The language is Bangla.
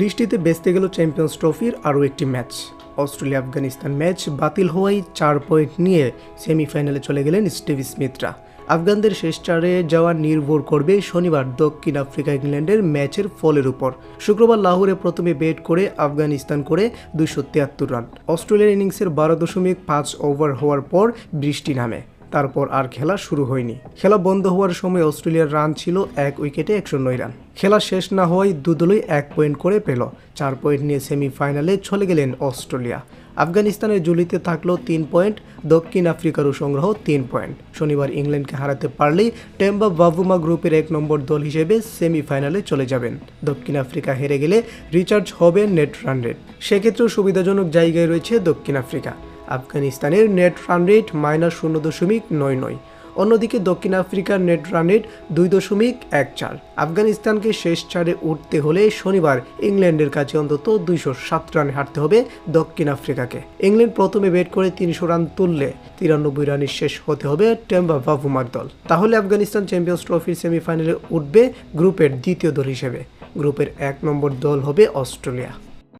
বৃষ্টিতে বেচতে গেল চ্যাম্পিয়ন্স ট্রফির আরও একটি ম্যাচ। অস্ট্রেলিয়া আফগানিস্তান ম্যাচ বাতিল হওয়ায় চার পয়েন্ট নিয়ে সেমিফাইনালে চলে গেলেন স্টিভ স্মিথরা। আফগানদের শেষ চারে যাওয়া নির্ভর করবে শনিবার দক্ষিণ আফ্রিকা ইংল্যান্ডের ম্যাচের ফলের উপর। শুক্রবার লাহোরে প্রথমে ব্যাট করে আফগানিস্তান করে দুইশো তিয়াত্তর রান। অস্ট্রেলিয়ার ইনিংসের বারো দশমিক পাঁচ ওভার হওয়ার পর বৃষ্টি নামে। তারপর আর খেলা শুরু হয়নি। খেলা বন্ধ হওয়ার সময় অস্ট্রেলিয়ার রান ছিল এক উইকেটে একশো নয় রান। খেলা শেষ না হওয়ায় দুদলই এক পয়েন্ট করে পেল। চার পয়েন্ট নিয়ে সেমিফাইনালে চলে গেলেন অস্ট্রেলিয়া। আফগানিস্তানের জুলিতে থাকল তিন পয়েন্ট, দক্ষিণ আফ্রিকারও সংগ্রহ তিন পয়েন্ট। শনিবার ইংল্যান্ডকে হারাতে পারলেই টেম্বা বাবুমা গ্রুপের এক নম্বর দল হিসেবে সেমিফাইনালে চলে যাবেন। দক্ষিণ আফ্রিকা হেরে গেলে রিচার্জ হবে নেট রান রেট। সেক্ষেত্রেও সুবিধাজনক জায়গায় রয়েছে দক্ষিণ আফ্রিকা। আফগানিস্তানের নেট রান রেট মাইনাস শূন্য দশমিক নয় নয়। অন্যদিকে দক্ষিণ আফ্রিকার নেট রান রেট দুই দশমিক এক চার। আফগানিস্তানকে শেষ চারে উঠতে হলে শনিবার ইংল্যান্ডের কাছে অন্তত দুইশো সাত রানে হারতে হবে দক্ষিণ আফ্রিকাকে। ইংল্যান্ড প্রথমে ব্যাট করে তিনশো রান তুললে তিরানব্বই রানে শেষ হতে হবে টেম্বা বাবুমার দল। তাহলে আফগানিস্তান চ্যাম্পিয়ন্স ট্রফির সেমিফাইনালে উঠবে গ্রুপের দ্বিতীয় দল হিসেবে। গ্রুপের এক নম্বর দল হবে অস্ট্রেলিয়া।